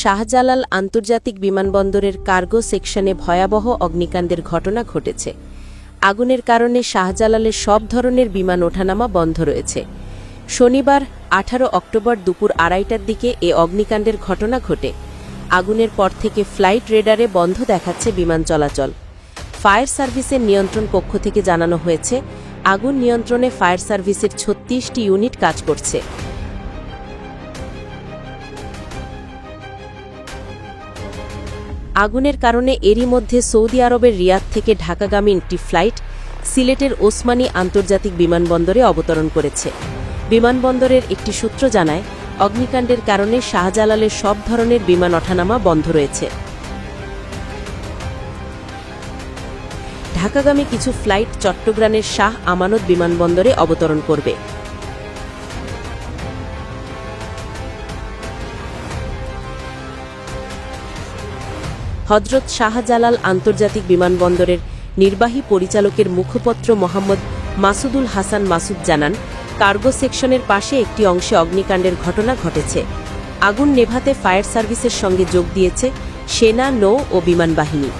শাহজালাল আন্তর্জাতিক বিমানবন্দরের কার্গো সেকশনে ভয়াবহ অগ্নিকাণ্ডের ঘটনা ঘটেছে। আগুনের কারণে শাহজালালের সব ধরনের বিমান ওঠানামা বন্ধ রয়েছে। শনিবার, আঠারো অক্টোবর দুপুর আড়াইটার দিকে এ অগ্নিকাণ্ডের ঘটনা ঘটে। আগুনের পর থেকে ফ্লাইট রেডারে বন্ধ দেখাচ্ছে বিমান চলাচল। ফায়ার সার্ভিসের নিয়ন্ত্রণ কক্ষ থেকে জানানো হয়েছে, আগুন নিয়ন্ত্রণে ফায়ার সার্ভিসের ছত্রিশটি ইউনিট কাজ করছে। আগুনের কারণে এরই মধ্যে সৌদি আরবের রিয়াদ থেকে ঢাকাগামী একটি ফ্লাইট সিলেটের ওসমানী আন্তর্জাতিক বিমানবন্দরে অবতরণ করেছে। বিমানবন্দরের একটি সূত্র জানায়, অগ্নিকাণ্ডের কারণে শাহজালালের সব ধরনের বিমান ওঠানামা বন্ধ রয়েছে। ঢাকাগামী কিছু ফ্লাইট চট্টগ্রামের শাহ আমানত বিমানবন্দরে অবতরণ করবে। হজরত শাহজালাল আন্তর্জাতিক বিমানবন্দরের নির্বাহী পরিচালকের মুখপত্র মোহাম্মদ মাসুদুল হাসান মাসুদ জানান, কার্গো সেকশনের পাশে একটি অংশে অগ্নিকাণ্ডের ঘটনা ঘটেছে। আগুন নেভাতে ফায়ার সার্ভিসের সঙ্গে যোগ দিয়েছে সেনা, নৌ ও বিমান বাহিনী